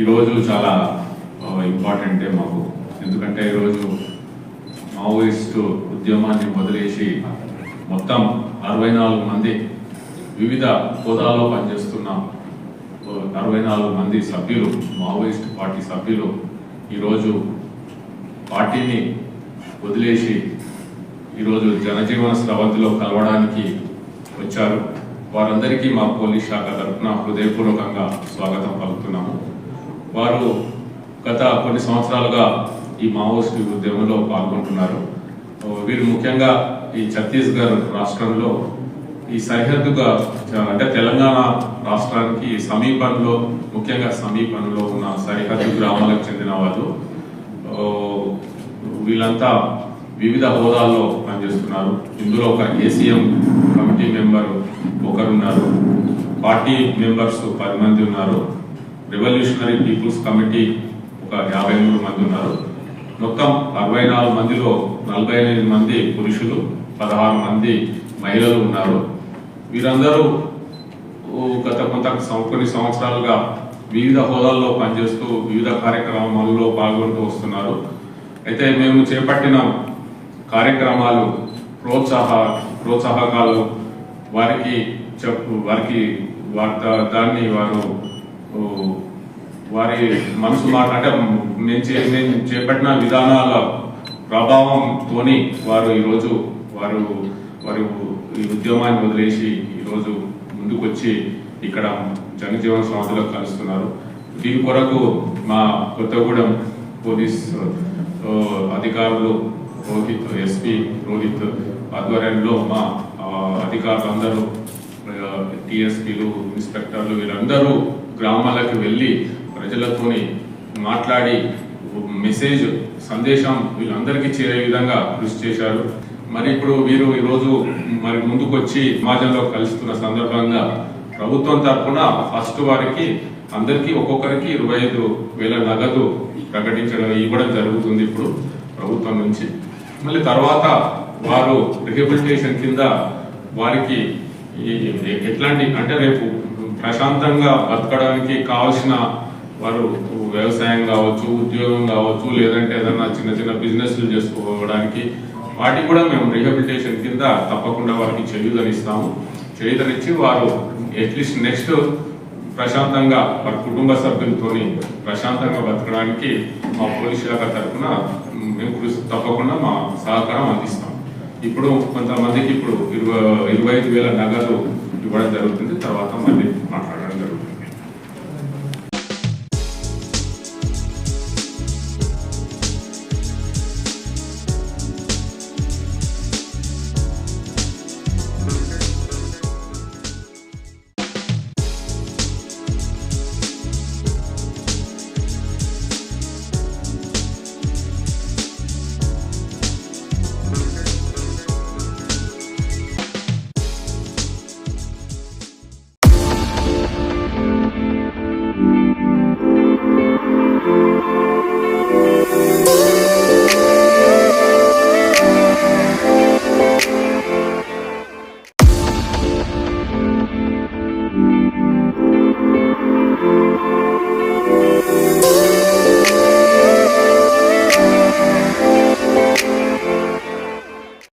ఈ రోజు చాలా ఇంపార్టెంట్ మాకు. ఎందుకంటే ఈరోజు మావోయిస్టు ఉద్యమాన్ని వదిలేసి మొత్తం అరవై నాలుగు మంది వివిధ హోదాలో పనిచేస్తున్న అరవై నాలుగు మంది సభ్యులు మావోయిస్ట్ పార్టీ సభ్యులు ఈరోజు పార్టీని వదిలేసి ఈరోజు జనజీవన స్రవంతిలో కలవడానికి వచ్చారు. వారందరికీ మా పోలీస్ శాఖ తరఫున హృదయపూర్వకంగా స్వాగతం పలుకుతున్నాము. వారు గత కొన్ని సంవత్సరాలుగా ఈ మావోయిస్ట్ ఉద్యమంలో పాల్గొంటున్నారు. వీరు ముఖ్యంగా ఈ ఛత్తీస్గఢ్ రాష్ట్రంలో ఈ సరిహద్దుగా అంటే తెలంగాణ రాష్ట్రానికి సమీపంలో ముఖ్యంగా సమీపంలో ఉన్న సరిహద్దు గ్రామాలకు చెందిన వాళ్ళు. వీళ్ళంతా వివిధ హోదాల్లో పనిచేస్తున్నారు. ఇందులో ఒక ఏసీఎం కమిటీ మెంబర్ ఒకరున్నారు. పార్టీ మెంబర్స్ పది మంది ఉన్నారు. రెవల్యూషనరీ పీపుల్స్ కమిటీ ఒక యాభై మూడు మంది ఉన్నారు. మొత్తం అరవై నాలుగు మందిలో నలభై ఎనిమిది మంది పురుషులు పదహారు మంది మహిళలు ఉన్నారు. వీరందరూ గత కొంత కొన్ని సంవత్సరాలుగా వివిధ హోదాల్లో పనిచేస్తూ వివిధ కార్యక్రమాల్లో పాల్గొంటూ వస్తున్నారు. అయితే మేము చేపట్టిన కార్యక్రమాలు ప్రోత్సాహ ప్రోత్సాహకాలు వారికి చెప్పు వారికి వార్త దాన్ని వారు వారి మనసు మాట అంటే నేను చే- చేపట్టిన విధానాల ప్రభావంతోని వారు ఈరోజు వారు వారు ఈ ఉద్యమాన్ని వదిలేసి ఈరోజు ముందుకొచ్చి ఇక్కడ జనజీవన సంస్థలో కలుస్తున్నారు. దీని కొరకు మా కొత్తగూడెం పోలీస్ అధికారులు రోహిత్ ఎస్పీ రోహిత్ ఆధ్వర్యంలో మా అధికారులందరూ టీఎస్పీలు ఇన్స్పెక్టర్లు వీళ్ళందరూ గ్రామాలకు వెళ్ళి ప్రజలతోని మాట్లాడి మెసేజ్ సందేశం వీళ్ళందరికీ చేరే విధంగా కృషి చేశారు. మరి ఇప్పుడు వీరు ఈరోజు మరి ముందుకు వచ్చి సమాజంలో కలుస్తున్న సందర్భంగా ప్రభుత్వం తరఫున ఫస్ట్ వారికి అందరికీ ఒక్కొక్కరికి ఇరవై ఐదు వేల నగదు ప్రకటించడం ఇవ్వడం జరుగుతుంది ఇప్పుడు ప్రభుత్వం నుంచి. మళ్ళీ తర్వాత వారు రిహబిలిటేషన్ కింద వారికి ఎట్లాంటి అంటే రేపు ప్రశాంతంగా బతకడానికి కావాల్సిన వారు వ్యవసాయం కావచ్చు ఉద్యోగం కావచ్చు లేదంటే ఏదైనా చిన్న చిన్న బిజినెస్లు చేసుకోవడానికి వాటికి కూడా మేము రిహబిలిటేషన్ కింద తప్పకుండా వారికి చేయుదనిస్తాము చేయూతనిచ్చి వారు అట్లీస్ట్ నెక్స్ట్ ప్రశాంతంగా వారి కుటుంబ సభ్యులతో ప్రశాంతంగా బతకడానికి మా పోలీస్ శాఖ తరఫున మేము తప్పకుండా మా సహకారం అందిస్తాం ఇప్పుడు కొంతమందికి ఇప్పుడు ఇరవై ఇరవై ఐదు వేల నగదు ఇవ్వడం జరుగుతుంది. తర్వాత మళ్ళీ మాట్లాడడం జరుగుతుంది.